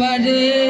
পারে।